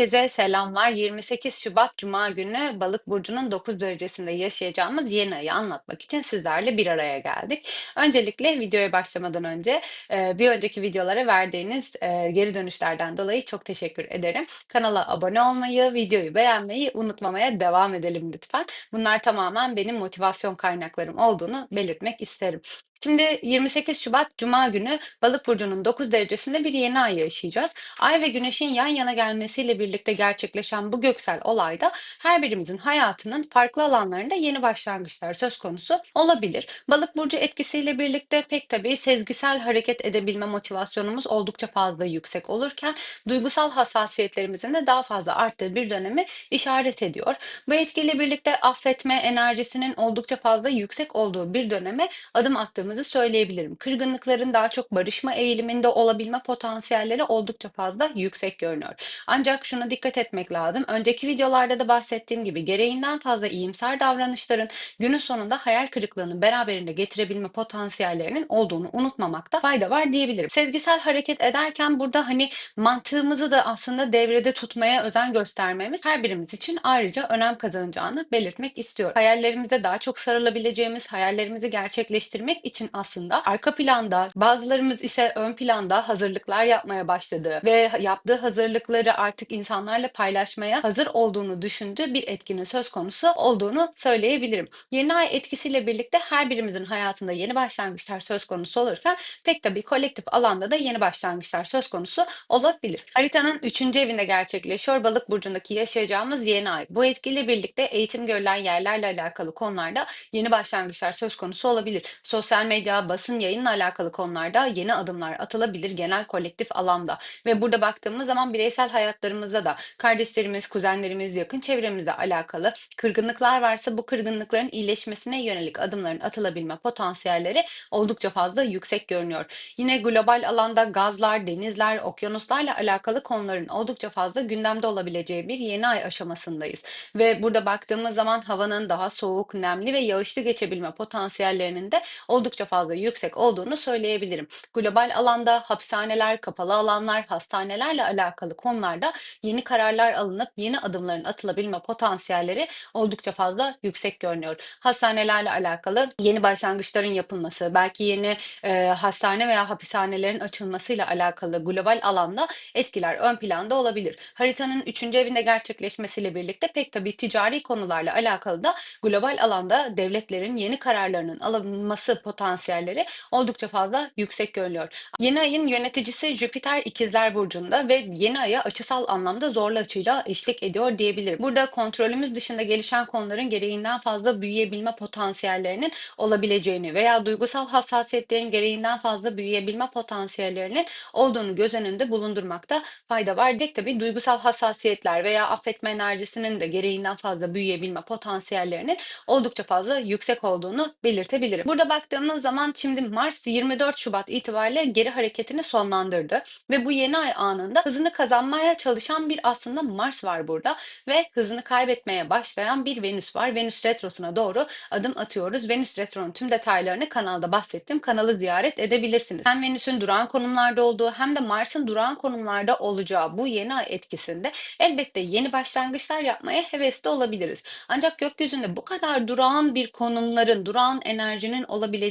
Herkese selamlar. 28 Şubat Cuma günü Balık burcunun 9 derecesinde yaşayacağımız yeni ayı anlatmak için sizlerle bir araya geldik. Öncelikle videoya başlamadan önce e, bir önceki videolara verdiğiniz e, geri dönüşlerden dolayı çok teşekkür ederim. Kanala abone olmayı, videoyu beğenmeyi unutmamaya devam edelim lütfen. Bunlar tamamen benim motivasyon kaynaklarım olduğunu belirtmek isterim. Şimdi 28 Şubat Cuma günü Balık burcunun 9 derecesinde bir yeni ay yaşayacağız. Ay ve Güneş'in yan yana gelmesiyle birlikte gerçekleşen bu göksel olayda her birimizin hayatının farklı alanlarında yeni başlangıçlar söz konusu olabilir. Balık burcu etkisiyle birlikte pek tabii sezgisel hareket edebilme motivasyonumuz oldukça fazla yüksek olurken duygusal hassasiyetlerimizin de daha fazla arttığı bir dönemi işaret ediyor. Bu etkiyle birlikte affetme enerjisinin oldukça fazla yüksek olduğu bir döneme adım attığımızı söyleyebilirim. Kırgınlıkların daha çok barışma eğiliminde olabilme potansiyelleri oldukça fazla yüksek görünüyor. Ancak şuna dikkat etmek lazım. Önceki videolarda da bahsettiğim gibi gereğinden fazla iyimser davranışların günün sonunda hayal kırıklığını beraberinde getirebilme potansiyellerinin olduğunu unutmamakta fayda var diyebilirim. Sezgisel hareket ederken burada hani mantığımızı da aslında devrede tutmaya özen göstermemiz her birimiz için ayrıca önem kazanacağını belirtmek istiyorum. Hayallerimize daha çok sarılabileceğimiz, hayallerimizi gerçekleştirmek için aslında arka planda, bazılarımız ise ön planda hazırlıklar yapmaya başladığı ve yaptığı hazırlıkları artık insanlarla paylaşmaya hazır olduğunu düşündüğü bir etkinin söz konusu olduğunu söyleyebilirim. Yeni ay etkisiyle birlikte her birimizin hayatında yeni başlangıçlar söz konusu olurken pek tabii kolektif alanda da yeni başlangıçlar söz konusu olabilir. Haritanın 3. evinde gerçekleşiyor Balık burcundaki yaşayacağımız yeni ay. Bu etkiyle birlikte eğitim görülen yerlerle alakalı konularda yeni başlangıçlar söz konusu olabilir. Sosyal medya, basın yayınla alakalı konularda yeni adımlar atılabilir genel kolektif alanda. Ve burada baktığımız zaman bireysel hayatlarımızda da kardeşlerimiz, kuzenlerimiz, yakın çevremizle alakalı kırgınlıklar varsa bu kırgınlıkların iyileşmesine yönelik adımların atılabilme potansiyelleri oldukça fazla yüksek görünüyor. Yine global alanda gazlar, denizler, okyanuslarla alakalı konuların oldukça fazla gündemde olabileceği bir yeni ay aşamasındayız. Ve burada baktığımız zaman havanın daha soğuk, nemli ve yağışlı geçebilme potansiyellerinin de oldukça fazla yüksek olduğunu söyleyebilirim. Global alanda hapishaneler, kapalı alanlar, hastanelerle alakalı konularda yeni kararlar alınıp yeni adımların atılabilme potansiyelleri oldukça fazla yüksek görünüyor. Hastanelerle alakalı yeni başlangıçların yapılması, belki yeni e, hastane veya hapishanelerin açılmasıyla alakalı global alanda etkiler ön planda olabilir. Haritanın 3. evinde gerçekleşmesiyle birlikte pek tabii ticari konularla alakalı da global alanda devletlerin yeni kararlarının alınması potansiyelleri oldukça fazla yüksek görülüyor. Yeni ayın yöneticisi Jüpiter İkizler Burcu'nda ve yeni aya açısal anlamda zorlu açıyla eşlik ediyor diyebilirim. Burada kontrolümüz dışında gelişen konuların gereğinden fazla büyüyebilme potansiyellerinin olabileceğini veya duygusal hassasiyetlerin gereğinden fazla büyüyebilme potansiyellerinin olduğunu göz önünde bulundurmakta fayda var. Pek tabii duygusal hassasiyetler veya affetme enerjisinin de gereğinden fazla büyüyebilme potansiyellerinin oldukça fazla yüksek olduğunu belirtebilirim. Burada baktığımız zaman şimdi Mars 24 Şubat itibariyle geri hareketini sonlandırdı ve bu yeni ay anında hızını kazanmaya çalışan bir aslında Mars var burada ve hızını kaybetmeye başlayan bir Venüs var. Venüs retrosuna doğru adım atıyoruz. Venüs retronun tüm detaylarını kanalda bahsettim. Kanalı ziyaret edebilirsiniz. Hem Venüs'ün durağan konumlarda olduğu hem de Mars'ın durağan konumlarda olacağı bu yeni ay etkisinde elbette yeni başlangıçlar yapmaya hevesli olabiliriz. Ancak gökyüzünde bu kadar durağan bir konumların, durağan enerjinin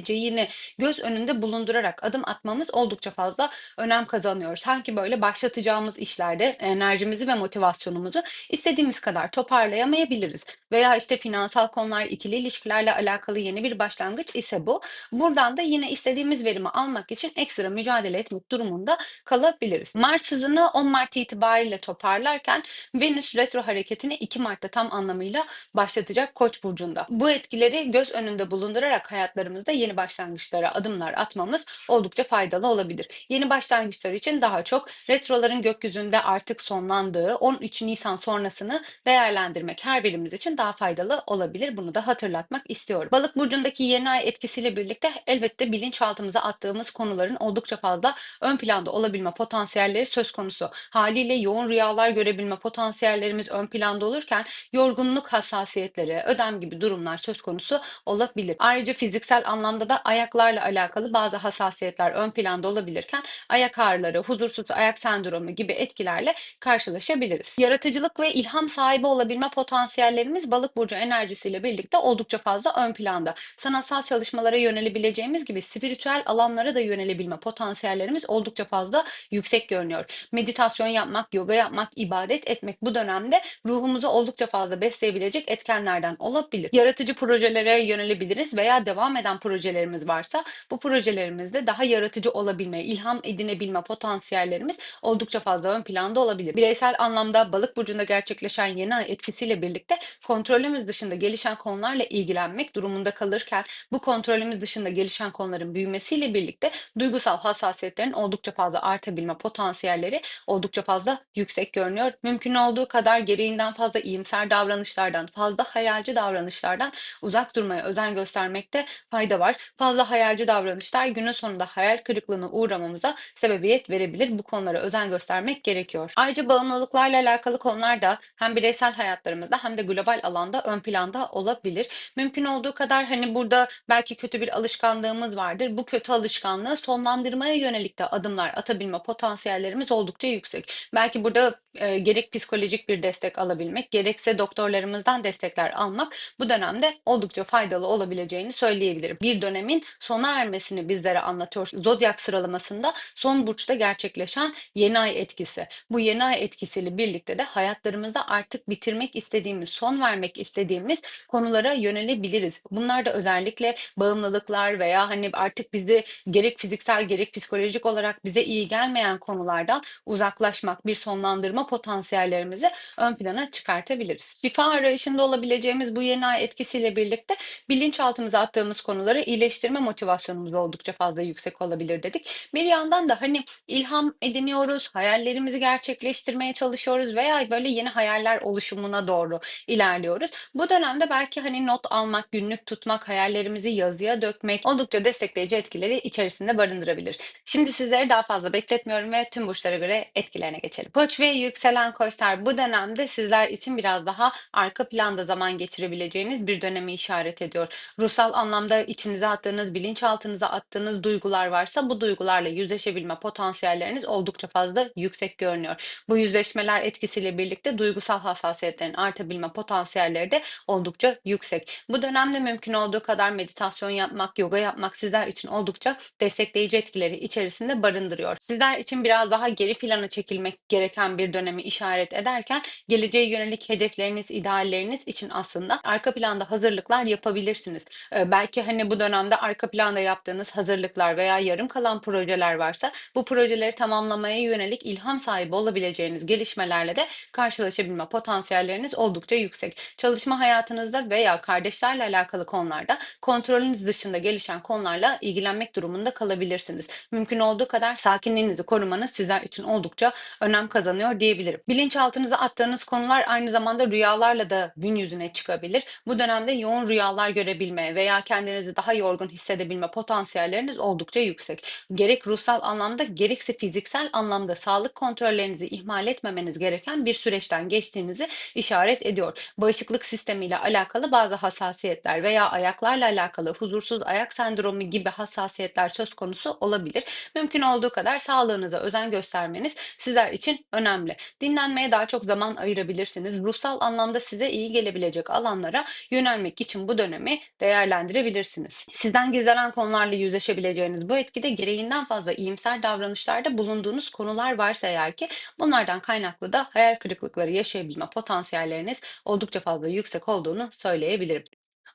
olabileceğini göz önünde bulundurarak adım atmamız oldukça fazla önem kazanıyor. Sanki böyle başlatacağımız işlerde enerjimizi ve motivasyonumuzu istediğimiz kadar toparlayamayabiliriz. Veya işte finansal konular, ikili ilişkilerle alakalı yeni bir başlangıç ise bu. Buradan da yine istediğimiz verimi almak için ekstra mücadele etmek durumunda kalabiliriz. Mars hızını 10 Mart itibariyle toparlarken Venüs retro hareketini 2 Mart'ta tam anlamıyla başlatacak Koç burcunda. Bu etkileri göz önünde bulundurarak hayatlarımızda yeni başlangıçlara adımlar atmamız oldukça faydalı olabilir. Yeni başlangıçlar için daha çok retroların gökyüzünde artık sonlandığı 13 Nisan sonrasını değerlendirmek her birimiz için daha faydalı olabilir. Bunu da hatırlatmak istiyorum. Balık burcundaki yeni ay etkisiyle birlikte elbette bilinçaltımıza attığımız konuların oldukça fazla ön planda olabilme potansiyelleri söz konusu. Haliyle yoğun rüyalar görebilme potansiyellerimiz ön planda olurken yorgunluk hassasiyetleri, ödem gibi durumlar söz konusu olabilir. Ayrıca fiziksel anlamda noktada ayaklarla alakalı bazı hassasiyetler ön planda olabilirken ayak ağrıları, huzursuz ayak sendromu gibi etkilerle karşılaşabiliriz. Yaratıcılık ve ilham sahibi olabilme potansiyellerimiz balık burcu enerjisiyle birlikte oldukça fazla ön planda. Sanatsal çalışmalara yönelebileceğimiz gibi spiritüel alanlara da yönelebilme potansiyellerimiz oldukça fazla yüksek görünüyor. Meditasyon yapmak, yoga yapmak, ibadet etmek bu dönemde ruhumuzu oldukça fazla besleyebilecek etkenlerden olabilir. Yaratıcı projelere yönelebiliriz veya devam eden projelerimiz varsa bu projelerimizde daha yaratıcı olabilme, ilham edinebilme potansiyellerimiz oldukça fazla ön planda olabilir. Bireysel anlamda balık burcunda gerçekleşen yeni ay etkisiyle birlikte kontrolümüz dışında gelişen konularla ilgilenmek durumunda kalırken bu kontrolümüz dışında gelişen konuların büyümesiyle birlikte duygusal hassasiyetlerin oldukça fazla artabilme potansiyelleri oldukça fazla yüksek görünüyor. Mümkün olduğu kadar gereğinden fazla iyimser davranışlardan, fazla hayalci davranışlardan uzak durmaya özen göstermekte fayda var. Fazla hayalci davranışlar günün sonunda hayal kırıklığına uğramamıza sebebiyet verebilir. Bu konulara özen göstermek gerekiyor. Ayrıca bağımlılıklarla alakalı konular da hem bireysel hayatlarımızda hem de global alanda ön planda olabilir. Mümkün olduğu kadar hani burada belki kötü bir alışkanlığımız vardır. Bu kötü alışkanlığı sonlandırmaya yönelik de adımlar atabilme potansiyellerimiz oldukça yüksek. Belki burada e, gerek psikolojik bir destek alabilmek, gerekse doktorlarımızdan destekler almak bu dönemde oldukça faydalı olabileceğini söyleyebilirim. Bir dönemin sona ermesini bizlere anlatıyor. Zodyak sıralamasında son burçta gerçekleşen yeni ay etkisi. Bu yeni ay etkisiyle birlikte de hayatlarımızda artık bitirmek istediğimiz, son vermek istediğimiz konulara yönelebiliriz. Bunlar da özellikle bağımlılıklar veya hani artık bizi gerek fiziksel gerek psikolojik olarak bize iyi gelmeyen konulardan uzaklaşmak, bir sonlandırma potansiyellerimizi ön plana çıkartabiliriz. Şifa arayışında olabileceğimiz bu yeni ay etkisiyle birlikte bilinçaltımıza attığımız konuları iyileştirme motivasyonumuz oldukça fazla yüksek olabilir dedik. Bir yandan da hani ilham ediniyoruz, hayallerimizi gerçekleştirmeye çalışıyoruz veya böyle yeni hayaller oluşumuna doğru ilerliyoruz. Bu dönemde belki hani not almak, günlük tutmak, hayallerimizi yazıya dökmek oldukça destekleyici etkileri içerisinde barındırabilir. Şimdi sizleri daha fazla bekletmiyorum ve tüm burçlara göre etkilerine geçelim. Koç ve yükselen koçlar bu dönemde sizler için biraz daha arka planda zaman geçirebileceğiniz bir dönemi işaret ediyor. Ruhsal anlamda içinize attığınız, bilinçaltınıza attığınız duygular varsa bu duygularla yüzleşebilme potansiyelleriniz oldukça fazla yüksek görünüyor. Bu yüzleşmeler etkisiyle birlikte duygusal hassasiyetlerin artabilme potansiyelleri de oldukça yüksek. Bu dönemde mümkün olduğu kadar meditasyon yapmak, yoga yapmak sizler için oldukça destekleyici etkileri içerisinde barındırıyor. Sizler için biraz daha geri plana çekilmek gereken bir dönemi işaret ederken geleceğe yönelik hedefleriniz, idealleriniz için aslında arka planda hazırlıklar yapabilirsiniz. Ee, belki hani bu dönemde arka planda yaptığınız hazırlıklar veya yarım kalan projeler varsa bu projeleri tamamlamaya yönelik ilham sahibi olabileceğiniz gelişmelerle de karşılaşabilme potansiyelleriniz oldukça yüksek. Çalışma hayatınızda veya kardeşlerle alakalı konularda kontrolünüz dışında gelişen konularla ilgilenmek durumunda kalabilirsiniz. Mümkün olduğu kadar sakinliğinizi korumanız sizler için oldukça önem kazanıyor diyebilirim. Bilinçaltınıza attığınız konular aynı zamanda rüyalarla da gün yüzüne çıkabilir. Bu dönemde yoğun rüyalar görebilme veya kendinizi daha yorgun hissedebilme potansiyelleriniz oldukça yüksek. Gerek ruhsal anlamda gerekse fiziksel anlamda sağlık kontrollerinizi ihmal etmemeniz gereken bir süreçten geçtiğinizi işaret ediyor. Bağışıklık sistemiyle alakalı bazı hassasiyetler veya ayaklarla alakalı huzursuz ayak sendromu gibi hassasiyetler söz konusu olabilir. Mümkün olduğu kadar sağlığınıza özen göstermeniz sizler için önemli. Dinlenmeye daha çok zaman ayırabilirsiniz. Ruhsal anlamda size iyi gelebilecek alanlara yönelmek için bu dönemi değerlendirebilirsiniz. Sizden gizlenen konularla yüzleşebileceğiniz bu etkide gereğinden fazla iyimser davranışlarda bulunduğunuz konular varsa eğer ki bunlardan kaynaklı da hayal kırıklıkları yaşayabilme potansiyelleriniz oldukça fazla yüksek olduğunu söyleyebilirim.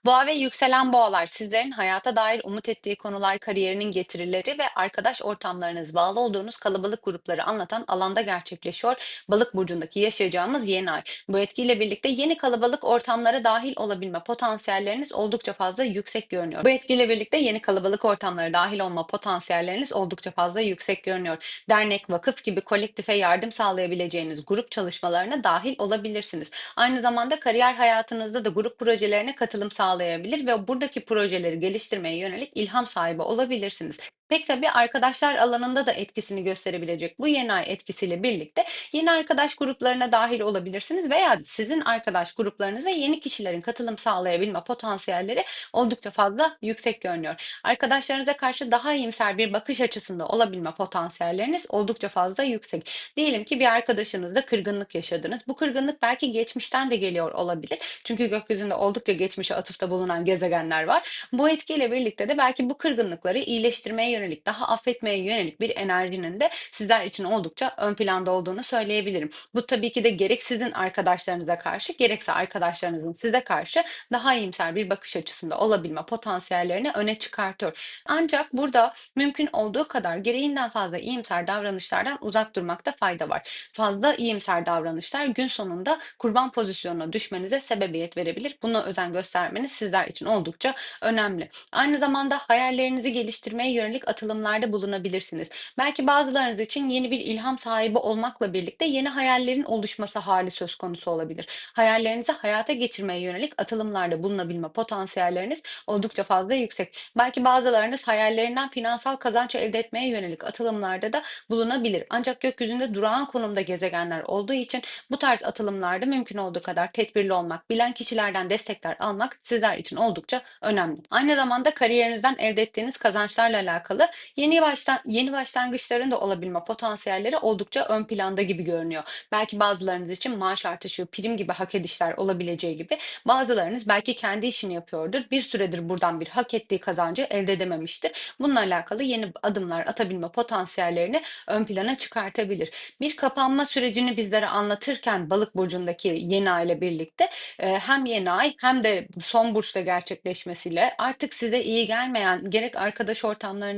Boğa ve yükselen boğalar sizlerin hayata dair umut ettiği konular, kariyerinin getirileri ve arkadaş ortamlarınız, bağlı olduğunuz kalabalık grupları anlatan alanda gerçekleşiyor. Balık burcundaki yaşayacağımız yeni ay. Bu etkiyle birlikte yeni kalabalık ortamlara dahil olabilme potansiyelleriniz oldukça fazla yüksek görünüyor. Bu etkiyle birlikte yeni kalabalık ortamlara dahil olma potansiyelleriniz oldukça fazla yüksek görünüyor. Dernek, vakıf gibi kolektife yardım sağlayabileceğiniz grup çalışmalarına dahil olabilirsiniz. Aynı zamanda kariyer hayatınızda da grup projelerine katılım sağlayabilir ve buradaki projeleri geliştirmeye yönelik ilham sahibi olabilirsiniz. Pek tabii arkadaşlar alanında da etkisini gösterebilecek bu yeni ay etkisiyle birlikte yeni arkadaş gruplarına dahil olabilirsiniz veya sizin arkadaş gruplarınıza yeni kişilerin katılım sağlayabilme potansiyelleri oldukça fazla yüksek görünüyor. Arkadaşlarınıza karşı daha iyimser bir bakış açısında olabilme potansiyelleriniz oldukça fazla yüksek. Diyelim ki bir arkadaşınızla kırgınlık yaşadınız. Bu kırgınlık belki geçmişten de geliyor olabilir. Çünkü gökyüzünde oldukça geçmişe atıfta bulunan gezegenler var. Bu etkiyle birlikte de belki bu kırgınlıkları iyileştirmeye yönelik, daha affetmeye yönelik bir enerjinin de sizler için oldukça ön planda olduğunu söyleyebilirim. Bu tabii ki de gerek sizin arkadaşlarınıza karşı gerekse arkadaşlarınızın size karşı daha iyimser bir bakış açısında olabilme potansiyellerini öne çıkartıyor. Ancak burada mümkün olduğu kadar gereğinden fazla iyimser davranışlardan uzak durmakta fayda var. Fazla iyimser davranışlar gün sonunda kurban pozisyonuna düşmenize sebebiyet verebilir. Buna özen göstermeniz sizler için oldukça önemli. Aynı zamanda hayallerinizi geliştirmeye yönelik atılımlarda bulunabilirsiniz. Belki bazılarınız için yeni bir ilham sahibi olmakla birlikte yeni hayallerin oluşması hali söz konusu olabilir. Hayallerinizi hayata geçirmeye yönelik atılımlarda bulunabilme potansiyelleriniz oldukça fazla yüksek. Belki bazılarınız hayallerinden finansal kazanç elde etmeye yönelik atılımlarda da bulunabilir. Ancak gökyüzünde durağan konumda gezegenler olduğu için bu tarz atılımlarda mümkün olduğu kadar tedbirli olmak, bilen kişilerden destekler almak sizler için oldukça önemli. Aynı zamanda kariyerinizden elde ettiğiniz kazançlarla alakalı yeni baştan yeni başlangıçların da olabilme potansiyelleri oldukça ön planda gibi görünüyor. Belki bazılarınız için maaş artışı, prim gibi hak edişler olabileceği gibi bazılarınız belki kendi işini yapıyordur. Bir süredir buradan bir hak ettiği kazancı elde edememiştir. Bununla alakalı yeni adımlar atabilme potansiyellerini ön plana çıkartabilir. Bir kapanma sürecini bizlere anlatırken Balık burcundaki yeni ay ile birlikte e, hem yeni ay hem de son burçta gerçekleşmesiyle artık size iyi gelmeyen gerek arkadaş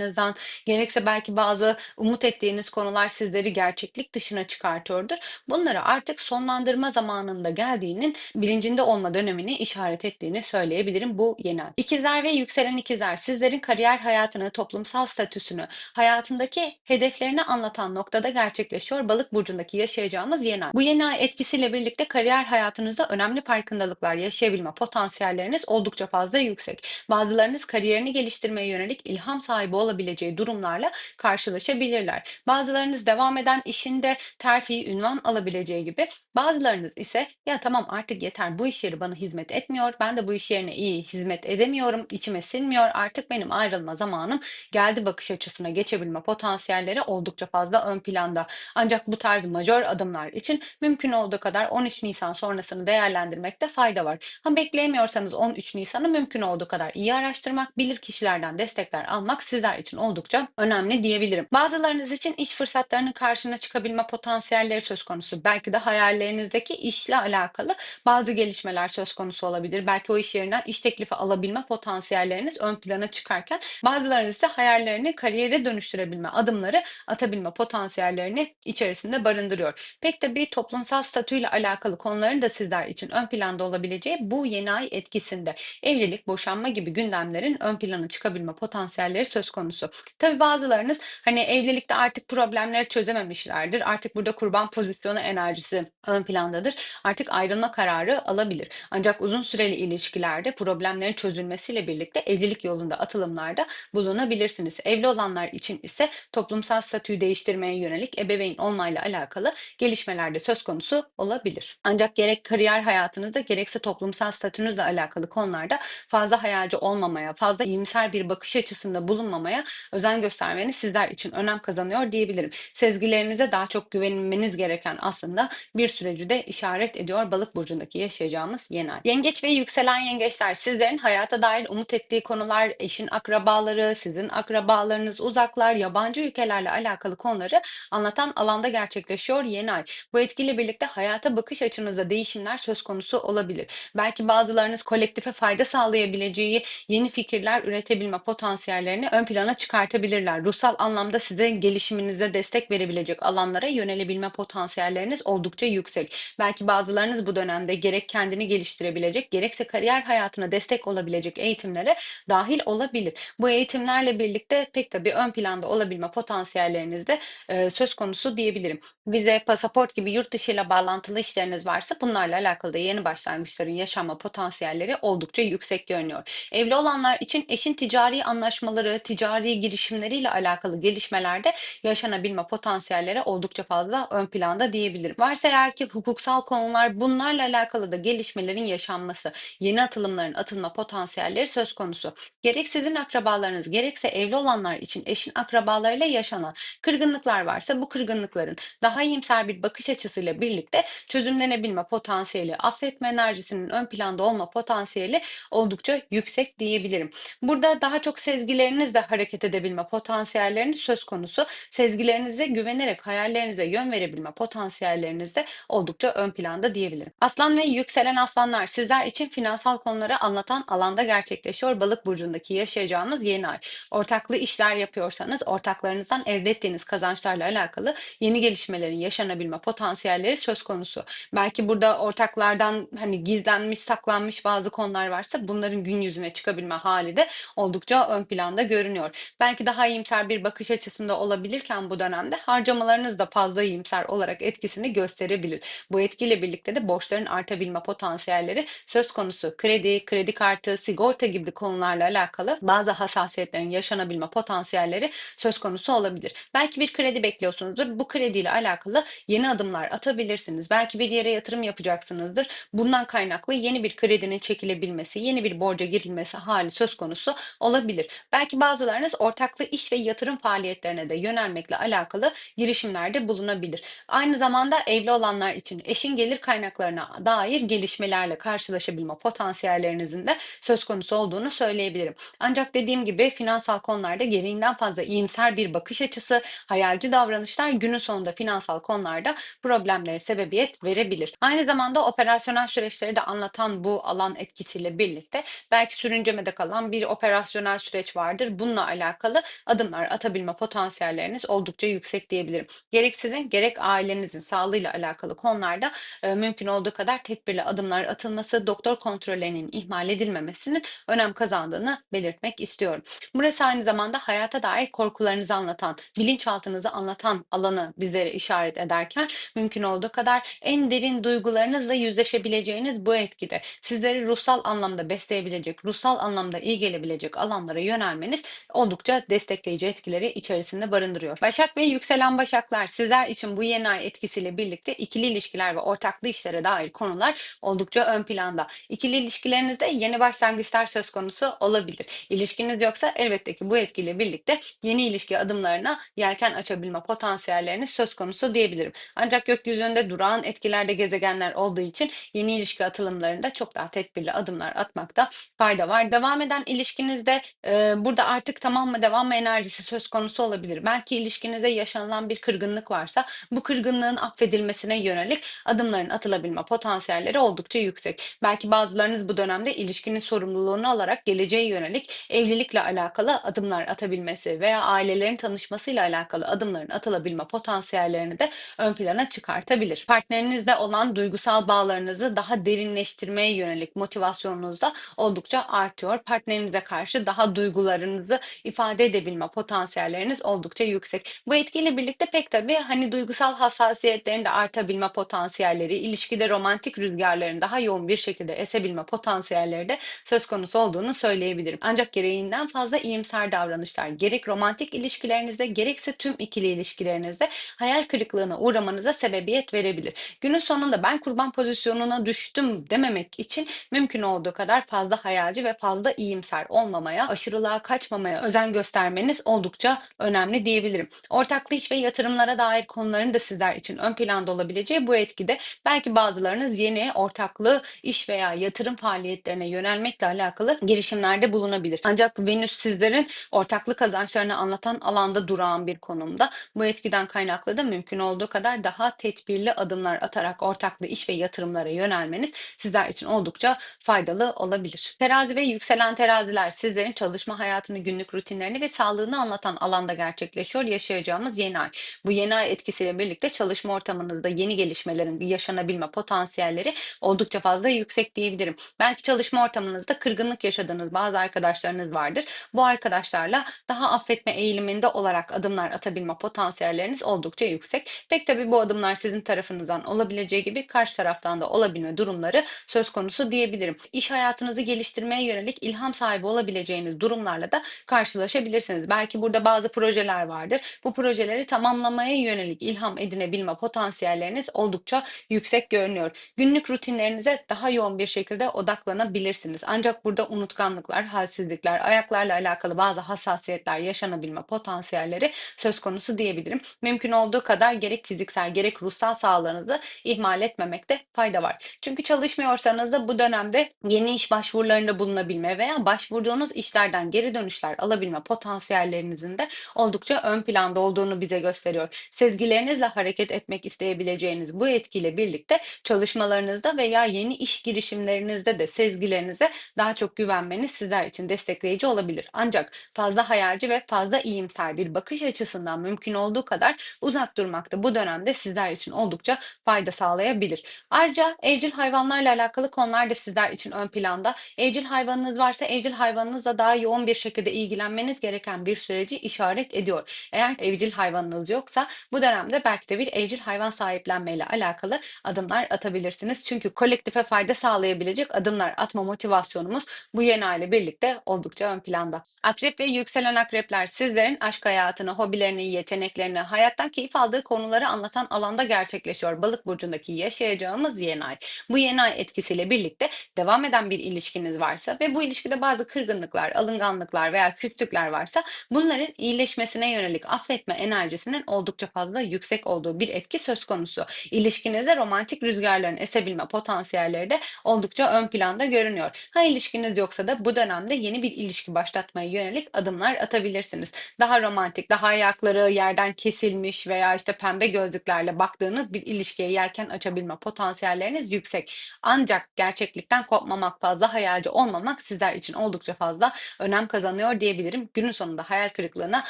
ortamlarınızdan gerekse belki bazı umut ettiğiniz konular sizleri gerçeklik dışına çıkartıyordur. Bunları artık sonlandırma zamanında geldiğinin bilincinde olma dönemini işaret ettiğini söyleyebilirim bu yeni ay. İkizler ve yükselen ikizler sizlerin kariyer hayatını, toplumsal statüsünü, hayatındaki hedeflerini anlatan noktada gerçekleşiyor Balık burcundaki yaşayacağımız yeni ay. Bu yeni ay etkisiyle birlikte kariyer hayatınızda önemli farkındalıklar yaşayabilme potansiyelleriniz oldukça fazla yüksek. Bazılarınız kariyerini geliştirmeye yönelik ilham sahibi olabileceği durumlarla karşılaşabilirler. Bazılarınız devam eden işinde terfi, ünvan alabileceği gibi bazılarınız ise ya tamam artık yeter bu iş yeri bana hizmet etmiyor. Ben de bu iş yerine iyi hizmet edemiyorum. içime sinmiyor. Artık benim ayrılma zamanım geldi bakış açısına geçebilme potansiyelleri oldukça fazla ön planda. Ancak bu tarz majör adımlar için mümkün olduğu kadar 13 Nisan sonrasını değerlendirmekte fayda var. Ha bekleyemiyorsanız 13 Nisan'ı mümkün olduğu kadar iyi araştırmak, bilir kişilerden destekler almak sizler için oldukça önemli diyebilirim. Bazılarınız için iş fırsatlarının karşına çıkabilme potansiyelleri söz konusu. Belki de hayallerinizdeki işle alakalı bazı gelişmeler söz konusu olabilir. Belki o iş yerinden iş teklifi alabilme potansiyelleriniz ön plana çıkarken bazılarınız ise hayallerini kariyere dönüştürebilme adımları atabilme potansiyellerini içerisinde barındırıyor. Pek de bir toplumsal statüyle alakalı konuların da sizler için ön planda olabileceği bu yeni ay etkisinde. Evlilik, boşanma gibi gündemlerin ön plana çıkabilme potansiyelleri söz konusu. Tabii bazılarınız hani evlilikte artık problemleri çözememişlerdir. Artık burada kurban pozisyonu enerjisi ön plandadır. Artık ayrılma kararı alabilir. Ancak uzun süreli ilişkilerde problemlerin çözülmesiyle birlikte evlilik yolunda atılımlarda bulunabilirsiniz. Evli olanlar için ise toplumsal statüyü değiştirmeye yönelik ebeveyn olmayla alakalı gelişmeler de söz konusu olabilir. Ancak gerek kariyer hayatınızda gerekse toplumsal statünüzle alakalı konularda fazla hayalci olmamaya, fazla iyimser bir bakış açısında bulunmamaya özen göstermeniz sizler için önem kazanıyor diyebilirim. Sezgilerinize daha çok güvenmeniz gereken aslında bir süreci de işaret ediyor Balık burcundaki yaşayacağımız yeni ay. Yengeç ve yükselen yengeçler sizlerin hayata dair umut ettiği konular, eşin akrabaları, sizin akrabalarınız, uzaklar, yabancı ülkelerle alakalı konuları anlatan alanda gerçekleşiyor yeni ay. Bu etkiyle birlikte hayata bakış açınızda değişimler söz konusu olabilir. Belki bazılarınız kolektife fayda sağlayabileceği yeni fikirler üretebilme potansiyellerini ön plana çıkartabilirler. Ruhsal anlamda size gelişiminizde destek verebilecek alanlara yönelebilme potansiyelleriniz oldukça yüksek. Belki bazılarınız bu dönemde gerek kendini geliştirebilecek gerekse kariyer hayatına destek olabilecek eğitimlere dahil olabilir. Bu eğitimlerle birlikte pek tabii ön planda olabilme potansiyelleriniz de e, söz konusu diyebilirim. Vize, pasaport gibi yurt dışı ile bağlantılı işleriniz varsa bunlarla alakalı da yeni başlangıçların yaşanma potansiyelleri oldukça yüksek görünüyor. Evli olanlar için eşin ticari anlaşmaları, ticari ticari girişimleriyle alakalı gelişmelerde yaşanabilme potansiyelleri oldukça fazla ön planda diyebilirim. Varsa eğer ki hukuksal konular bunlarla alakalı da gelişmelerin yaşanması, yeni atılımların atılma potansiyelleri söz konusu. Gerek sizin akrabalarınız gerekse evli olanlar için eşin akrabalarıyla yaşanan kırgınlıklar varsa bu kırgınlıkların daha iyimser bir bakış açısıyla birlikte çözümlenebilme potansiyeli, affetme enerjisinin ön planda olma potansiyeli oldukça yüksek diyebilirim. Burada daha çok sezgilerinizle hareket edebilme potansiyelleriniz söz konusu. Sezgilerinize güvenerek hayallerinize yön verebilme potansiyelleriniz de oldukça ön planda diyebilirim. Aslan ve yükselen aslanlar sizler için finansal konuları anlatan alanda gerçekleşiyor. Balık burcundaki yaşayacağımız yeni ay. Ortaklı işler yapıyorsanız ortaklarınızdan elde ettiğiniz kazançlarla alakalı yeni gelişmelerin yaşanabilme potansiyelleri söz konusu. Belki burada ortaklardan hani gizlenmiş, saklanmış bazı konular varsa bunların gün yüzüne çıkabilme hali de oldukça ön planda görünüyor. Belki daha iyimser bir bakış açısında olabilirken bu dönemde harcamalarınız da fazla iyimser olarak etkisini gösterebilir. Bu etkiyle birlikte de borçların artabilme potansiyelleri söz konusu. Kredi, kredi kartı, sigorta gibi konularla alakalı bazı hassasiyetlerin yaşanabilme potansiyelleri söz konusu olabilir. Belki bir kredi bekliyorsunuzdur. Bu krediyle alakalı yeni adımlar atabilirsiniz. Belki bir yere yatırım yapacaksınızdır. Bundan kaynaklı yeni bir kredinin çekilebilmesi, yeni bir borca girilmesi hali söz konusu olabilir. Belki bazılarınız ortaklı iş ve yatırım faaliyetlerine de yönelmekle alakalı girişimlerde bulunabilir. Aynı zamanda evli olanlar için eşin gelir kaynaklarına dair gelişmelerle karşılaşabilme potansiyellerinizin de söz konusu olduğunu söyleyebilirim. Ancak dediğim gibi finansal konularda gereğinden fazla iyimser bir bakış açısı, hayalci davranışlar günün sonunda finansal konularda problemlere sebebiyet verebilir. Aynı zamanda operasyonel süreçleri de anlatan bu alan etkisiyle birlikte belki sürüncemede kalan bir operasyonel süreç vardır. Bununla alakalı adımlar atabilme potansiyelleriniz oldukça yüksek diyebilirim. Gerek sizin gerek ailenizin sağlığıyla alakalı konularda e, mümkün olduğu kadar tedbirli adımlar atılması, doktor kontrollerinin ihmal edilmemesinin önem kazandığını belirtmek istiyorum. Burası aynı zamanda hayata dair korkularınızı anlatan, bilinçaltınızı anlatan alanı bizlere işaret ederken mümkün olduğu kadar en derin duygularınızla yüzleşebileceğiniz bu etkide sizleri ruhsal anlamda besleyebilecek, ruhsal anlamda iyi gelebilecek alanlara yönelmeniz oldukça destekleyici etkileri içerisinde barındırıyor. Başak ve yükselen başaklar sizler için bu yeni ay etkisiyle birlikte ikili ilişkiler ve ortaklı işlere dair konular oldukça ön planda. İkili ilişkilerinizde yeni başlangıçlar söz konusu olabilir. İlişkiniz yoksa elbette ki bu etkiyle birlikte yeni ilişki adımlarına yelken açabilme potansiyelleriniz söz konusu diyebilirim. Ancak gökyüzünde durağan etkilerde gezegenler olduğu için yeni ilişki atılımlarında çok daha tedbirli adımlar atmakta fayda var. Devam eden ilişkinizde e, burada artık tamam mı devam mı enerjisi söz konusu olabilir. Belki ilişkinize yaşanılan bir kırgınlık varsa bu kırgınlığın affedilmesine yönelik adımların atılabilme potansiyelleri oldukça yüksek. Belki bazılarınız bu dönemde ilişkinin sorumluluğunu alarak geleceğe yönelik evlilikle alakalı adımlar atabilmesi veya ailelerin tanışmasıyla alakalı adımların atılabilme potansiyellerini de ön plana çıkartabilir. Partnerinizle olan duygusal bağlarınızı daha derinleştirmeye yönelik motivasyonunuz da oldukça artıyor. Partnerinize karşı daha duygularınızı ifade edebilme potansiyelleriniz oldukça yüksek. Bu etkiyle birlikte pek tabii hani duygusal hassasiyetlerin de artabilme potansiyelleri, ilişkide romantik rüzgarların daha yoğun bir şekilde esebilme potansiyelleri de söz konusu olduğunu söyleyebilirim. Ancak gereğinden fazla iyimser davranışlar gerek romantik ilişkilerinizde gerekse tüm ikili ilişkilerinizde hayal kırıklığına uğramanıza sebebiyet verebilir. Günün sonunda ben kurban pozisyonuna düştüm dememek için mümkün olduğu kadar fazla hayalci ve fazla iyimser olmamaya, aşırılığa kaçmamaya özen göstermeniz oldukça önemli diyebilirim. Ortaklı iş ve yatırımlara dair konuların da sizler için ön planda olabileceği bu etkide belki bazılarınız yeni ortaklı iş veya yatırım faaliyetlerine yönelmekle alakalı girişimlerde bulunabilir. Ancak Venüs sizlerin ortaklı kazançlarını anlatan alanda durağan bir konumda. Bu etkiden kaynaklı da mümkün olduğu kadar daha tedbirli adımlar atarak ortaklı iş ve yatırımlara yönelmeniz sizler için oldukça faydalı olabilir. Terazi ve yükselen teraziler sizlerin çalışma hayatını, günlük rutinlerini ve sağlığını anlatan alanda gerçekleşiyor yaşayacağımız yeni ay. Bu yeni ay etkisiyle birlikte çalışma ortamınızda yeni gelişmelerin yaşanabilme potansiyelleri oldukça fazla yüksek diyebilirim. Belki çalışma ortamınızda kırgınlık yaşadığınız bazı arkadaşlarınız vardır. Bu arkadaşlarla daha affetme eğiliminde olarak adımlar atabilme potansiyelleriniz oldukça yüksek. Pek tabii bu adımlar sizin tarafınızdan olabileceği gibi karşı taraftan da olabilme durumları söz konusu diyebilirim. İş hayatınızı geliştirmeye yönelik ilham sahibi olabileceğiniz durumlarla da karşılaşabilirsiniz. Belki burada bazı projeler vardır. Bu projeleri tamamlamaya yönelik ilham edinebilme potansiyelleriniz oldukça yüksek görünüyor. Günlük rutinlerinize daha yoğun bir şekilde odaklanabilirsiniz. Ancak burada unutkanlıklar, halsizlikler, ayaklarla alakalı bazı hassasiyetler yaşanabilme potansiyelleri söz konusu diyebilirim. Mümkün olduğu kadar gerek fiziksel gerek ruhsal sağlığınızı ihmal etmemekte fayda var. Çünkü çalışmıyorsanız da bu dönemde yeni iş başvurularında bulunabilme veya başvurduğunuz işlerden geri dönüşler alabilme potansiyellerinizin de oldukça ön planda olduğunu bize gösteriyor. Sezgilerinizle hareket etmek isteyebileceğiniz bu etkiyle birlikte çalışmalarınızda veya yeni iş girişimlerinizde de sezgilerinize daha çok güvenmeniz sizler için destekleyici olabilir. Ancak fazla hayalci ve fazla iyimser bir bakış açısından mümkün olduğu kadar uzak durmak da bu dönemde sizler için oldukça fayda sağlayabilir. Ayrıca evcil hayvanlarla alakalı konular da sizler için ön planda. Evcil hayvanınız varsa evcil hayvanınızla daha yoğun bir şekilde ilgilenmeniz gereken bir süreci işaret ediyor. Eğer evcil hayvanınız yoksa bu dönemde belki de bir evcil hayvan sahiplenmeyle alakalı adımlar atabilirsiniz. Çünkü kolektife fayda sağlayabilecek adımlar atma motivasyonumuz bu yeni aile birlikte oldukça ön planda. Akrep ve yükselen akrepler sizlerin aşk hayatını, hobilerini, yeteneklerini, hayattan keyif aldığı konuları anlatan alanda gerçekleşiyor. Balık burcundaki yaşayacağımız yeni ay. Bu yeni ay etkisiyle birlikte devam eden bir ilişkiniz varsa ve bu ilişkide bazı kırgınlıklar, alınganlıklar veya küslükler varsa bunların iyileşmesine yönelik affetme enerjisinin oldukça fazla yüksek olduğu bir etki söz konusu. İlişkinizde romantik rüzgarların esebilme potansiyelleri de oldukça ön planda görünüyor. Ha ilişkiniz yoksa da bu dönemde yeni bir ilişki başlatmaya yönelik adımlar atabilirsiniz. Daha romantik, daha ayakları yerden kesilmiş veya işte pembe gözlüklerle baktığınız bir ilişkiye yelken açabilme potansiyelleriniz yüksek. Ancak gerçeklikten kopmamak, fazla hayalci olmamak sizler için oldukça fazla önem kazanıyor diyebilirim. Günün sonunda hayal kırıklığına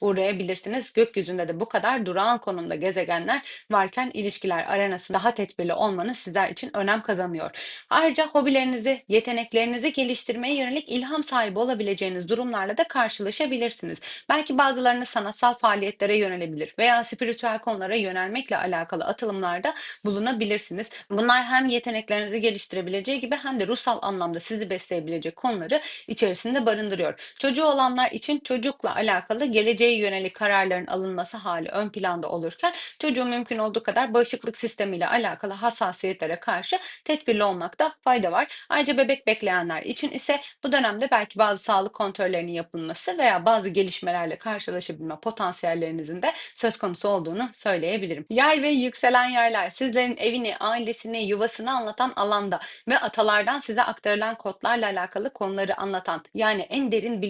uğrayabilirsiniz. Gökyüzünde de bu kadar durağan konumda gezegenler varken ilişkiler arenasında daha tedbirli olmanız sizler için önem kazanıyor. Ayrıca hobilerinizi, yeteneklerinizi geliştirmeye yönelik ilham sahibi olabileceğiniz durumlarla da karşılaşabilirsiniz. Belki bazılarınız sanatsal faaliyetlere yönelebilir veya spiritüel konulara yönelmekle alakalı atılımlarda bulunabilirsiniz. Bunlar hem yeteneklerinizi geliştirebileceği gibi hem de ruhsal anlamda sizi besleyebilecek konuları içerisinde barındırıyor. Çocuğu olanlar için çocukla alakalı geleceğe yönelik kararların alınması hali ön planda olurken çocuğun mümkün olduğu kadar bağışıklık sistemiyle alakalı hassasiyetlere karşı tedbirli olmakta fayda var. Ayrıca bebek bekleyenler için ise bu dönemde belki bazı sağlık kontrollerinin yapılması veya bazı gelişmelerle karşılaşabilme potansiyellerinizin de söz konusu olduğunu söyleyebilirim. Yay ve yükselen yaylar sizlerin evini, ailesini, yuvasını anlatan alanda ve atalardan size aktarılan kodlarla alakalı konuları anlatan yani en derin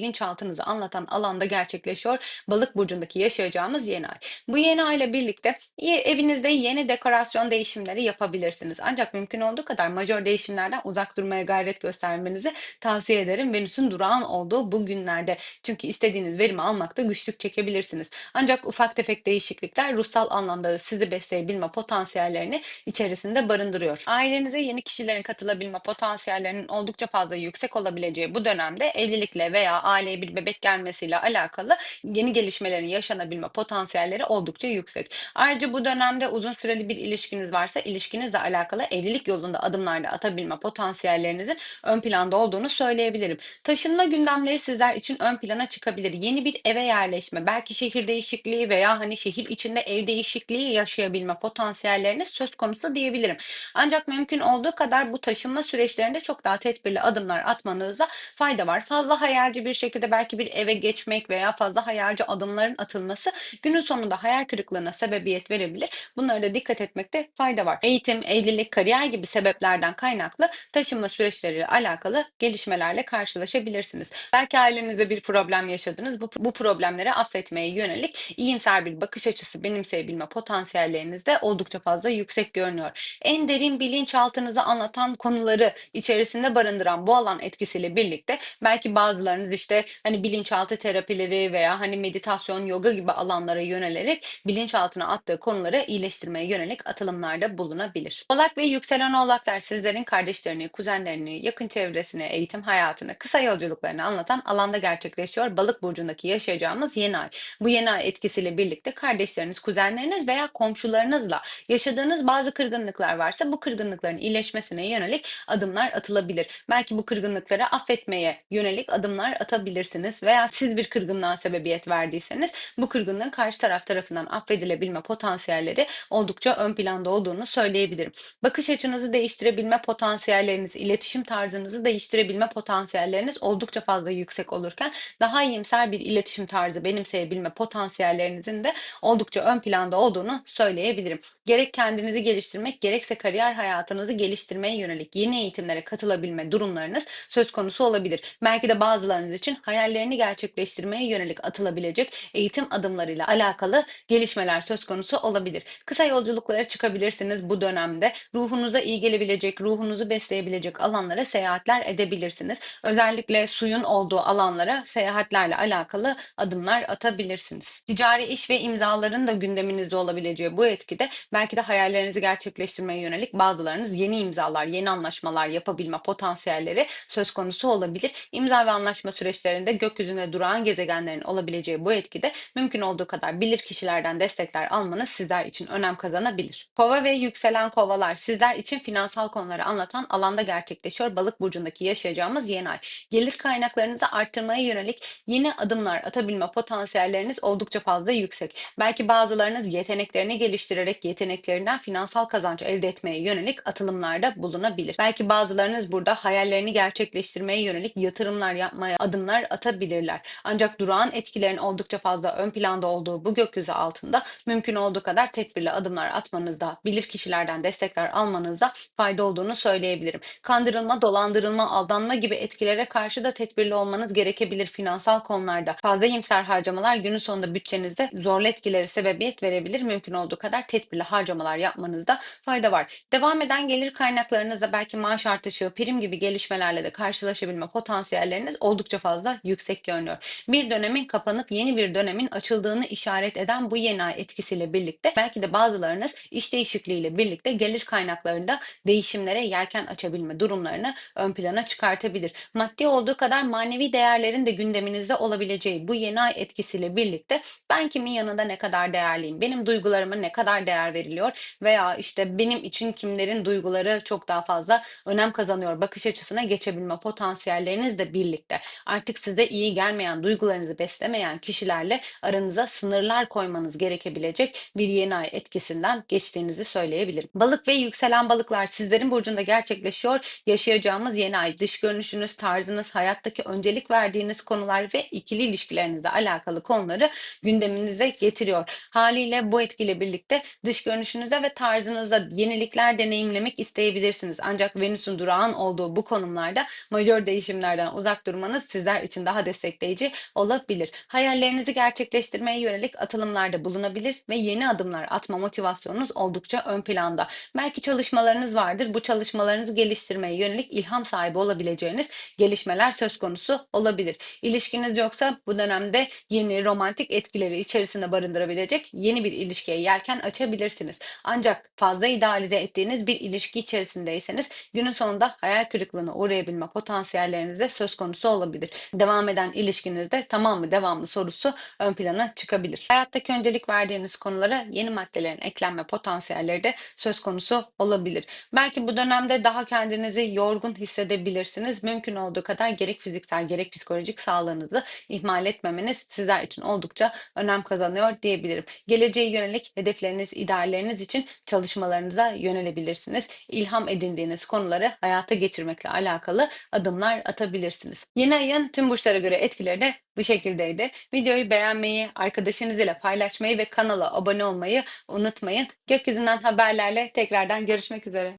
bilinçaltınızı anlatan alanda gerçekleşiyor balık burcundaki yaşayacağımız yeni ay. Bu yeni ay ile birlikte evinizde yeni dekorasyon değişimleri yapabilirsiniz. Ancak mümkün olduğu kadar majör değişimlerden uzak durmaya gayret göstermenizi tavsiye ederim. Venüs'ün durağan olduğu bu günlerde. Çünkü istediğiniz verimi almakta güçlük çekebilirsiniz. Ancak ufak tefek değişiklikler ruhsal anlamda da sizi besleyebilme potansiyellerini içerisinde barındırıyor. Ailenize yeni kişilerin katılabilme potansiyellerinin oldukça fazla yüksek olabileceği bu dönemde evlilikle veya aileye bir bebek gelmesiyle alakalı yeni gelişmelerin yaşanabilme potansiyelleri oldukça yüksek. Ayrıca bu dönemde uzun süreli bir ilişkiniz varsa ilişkinizle alakalı evlilik yolunda adımlarda atabilme potansiyellerinizin ön planda olduğunu söyleyebilirim. Taşınma gündemleri sizler için ön plana çıkabilir. Yeni bir eve yerleşme, belki şehir değişikliği veya hani şehir içinde ev değişikliği yaşayabilme potansiyelleriniz söz konusu diyebilirim. Ancak mümkün olduğu kadar bu taşınma süreçlerinde çok daha tedbirli adımlar atmanızda fayda var. Fazla hayalci bir şekilde belki bir eve geçmek veya fazla hayalci adımların atılması günün sonunda hayal kırıklığına sebebiyet verebilir. Bunlara da dikkat etmekte fayda var. Eğitim, evlilik, kariyer gibi sebeplerden kaynaklı taşınma süreçleriyle alakalı gelişmelerle karşılaşabilirsiniz. Belki ailenizde bir problem yaşadınız. Bu, bu problemleri affetmeye yönelik iyimser bir bakış açısı benimseyebilme potansiyelleriniz de oldukça fazla yüksek görünüyor. En derin bilinçaltınızı anlatan konuları içerisinde barındıran bu alan etkisiyle birlikte belki bazılarınız işte hani bilinçaltı terapileri veya hani meditasyon, yoga gibi alanlara yönelerek bilinçaltına attığı konuları iyileştirmeye yönelik atılımlarda bulunabilir. Oğlak ve yükselen oğlaklar sizlerin kardeşlerini, kuzenlerini, yakın çevresini, eğitim hayatını, kısa yolculuklarını anlatan alanda gerçekleşiyor. Balık burcundaki yaşayacağımız yeni ay. Bu yeni ay etkisiyle birlikte kardeşleriniz, kuzenleriniz veya komşularınızla yaşadığınız bazı kırgınlıklar varsa bu kırgınlıkların iyileşmesine yönelik adımlar atılabilir. Belki bu kırgınlıkları affetmeye yönelik adımlar atabilirsiniz. Yaptıysanız veya siz bir kırgınlığa sebebiyet verdiyseniz bu kırgınlığın karşı taraf tarafından affedilebilme potansiyelleri oldukça ön planda olduğunu söyleyebilirim. Bakış açınızı değiştirebilme potansiyelleriniz, iletişim tarzınızı değiştirebilme potansiyelleriniz oldukça fazla yüksek olurken daha iyimser bir iletişim tarzı benimseyebilme potansiyellerinizin de oldukça ön planda olduğunu söyleyebilirim. Gerek kendinizi geliştirmek gerekse kariyer hayatınızı geliştirmeye yönelik yeni eğitimlere katılabilme durumlarınız söz konusu olabilir. Belki de bazılarınız için hayallerini gerçekleştirmeye yönelik atılabilecek eğitim adımlarıyla alakalı gelişmeler söz konusu olabilir. Kısa yolculuklara çıkabilirsiniz bu dönemde. Ruhunuza iyi gelebilecek, ruhunuzu besleyebilecek alanlara seyahatler edebilirsiniz. Özellikle suyun olduğu alanlara seyahatlerle alakalı adımlar atabilirsiniz. Ticari iş ve imzaların da gündeminizde olabileceği bu etkide belki de hayallerinizi gerçekleştirmeye yönelik bazılarınız yeni imzalar, yeni anlaşmalar yapabilme potansiyelleri söz konusu olabilir. İmza ve anlaşma süreçlerinde gökyüzünde durağan gezegenlerin olabileceği bu etkide mümkün olduğu kadar bilir kişilerden destekler almanız sizler için önem kazanabilir. Kova ve yükselen kovalar sizler için finansal konuları anlatan alanda gerçekleşiyor. Balık burcundaki yaşayacağımız yeni ay. Gelir kaynaklarınızı arttırmaya yönelik yeni adımlar atabilme potansiyelleriniz oldukça fazla yüksek. Belki bazılarınız yeteneklerini geliştirerek yeteneklerinden finansal kazanç elde etmeye yönelik atılımlarda bulunabilir. Belki bazılarınız burada hayallerini gerçekleştirmeye yönelik yatırımlar yapmaya adımlar atabilirler. Ancak durağan etkilerin oldukça fazla ön planda olduğu bu gökyüzü altında mümkün olduğu kadar tedbirli adımlar atmanızda, bilir kişilerden destekler almanızda fayda olduğunu söyleyebilirim. Kandırılma, dolandırılma, aldanma gibi etkilere karşı da tedbirli olmanız gerekebilir finansal konularda. Fazla iyimser harcamalar günün sonunda bütçenizde zorlu etkileri sebebiyet verebilir. Mümkün olduğu kadar tedbirli harcamalar yapmanızda fayda var. Devam eden gelir kaynaklarınızda belki maaş artışı, prim gibi gelişmelerle de karşılaşabilme potansiyelleriniz oldukça fazla yüksek görünüyor. Bir dönemin kapanıp yeni bir dönemin açıldığını işaret eden bu yeni ay etkisiyle birlikte belki de bazılarınız iş değişikliğiyle birlikte gelir kaynaklarında değişimlere yelken açabilme durumlarını ön plana çıkartabilir. Maddi olduğu kadar manevi değerlerin de gündeminizde olabileceği bu yeni ay etkisiyle birlikte ben kimin yanında ne kadar değerliyim, benim duygularıma ne kadar değer veriliyor veya işte benim için kimlerin duyguları çok daha fazla önem kazanıyor bakış açısına geçebilme potansiyellerinizle birlikte artık size iyi gelmeyen duygularınızı beslemeyen kişilerle aranıza sınırlar koymanız gerekebilecek bir yeni ay etkisinden geçtiğinizi söyleyebilirim. Balık ve yükselen balıklar sizlerin burcunda gerçekleşiyor. Yaşayacağımız yeni ay dış görünüşünüz, tarzınız, hayattaki öncelik verdiğiniz konular ve ikili ilişkilerinizle alakalı konuları gündeminize getiriyor. Haliyle bu etkiyle birlikte dış görünüşünüze ve tarzınıza yenilikler deneyimlemek isteyebilirsiniz. Ancak Venüs'ün durağan olduğu bu konumlarda majör değişimlerden uzak durmanız sizler için daha destekleyici olabilir. Hayallerinizi gerçekleştirmeye yönelik atılımlarda bulunabilir ve yeni adımlar atma motivasyonunuz oldukça ön planda. Belki çalışmalarınız vardır. Bu çalışmalarınızı geliştirmeye yönelik ilham sahibi olabileceğiniz gelişmeler söz konusu olabilir. İlişkiniz yoksa bu dönemde yeni romantik etkileri içerisinde barındırabilecek yeni bir ilişkiye yelken açabilirsiniz. Ancak fazla idealize ettiğiniz bir ilişki içerisindeyseniz günün sonunda hayal kırıklığına uğrayabilme potansiyelleriniz de söz konusu olabilir. Devam eden ilişkinizde tamam mı devamlı sorusu ön plana çıkabilir. Hayattaki öncelik verdiğiniz konulara yeni maddelerin eklenme potansiyelleri de söz konusu olabilir. Belki bu dönemde daha kendinizi yorgun hissedebilirsiniz. Mümkün olduğu kadar gerek fiziksel gerek psikolojik sağlığınızı ihmal etmemeniz sizler için oldukça önem kazanıyor diyebilirim. Geleceğe yönelik hedefleriniz, idealleriniz için çalışmalarınıza yönelebilirsiniz. İlham edindiğiniz konuları hayata geçirmekle alakalı adımlar atabilirsiniz. Yeni ayın tüm burçlara göre etkileri de bu şekildeydi. Videoyu beğenmeyi, arkadaşınız ile paylaşmayı ve kanala abone olmayı unutmayın. Gökyüzünden haberlerle tekrardan görüşmek üzere.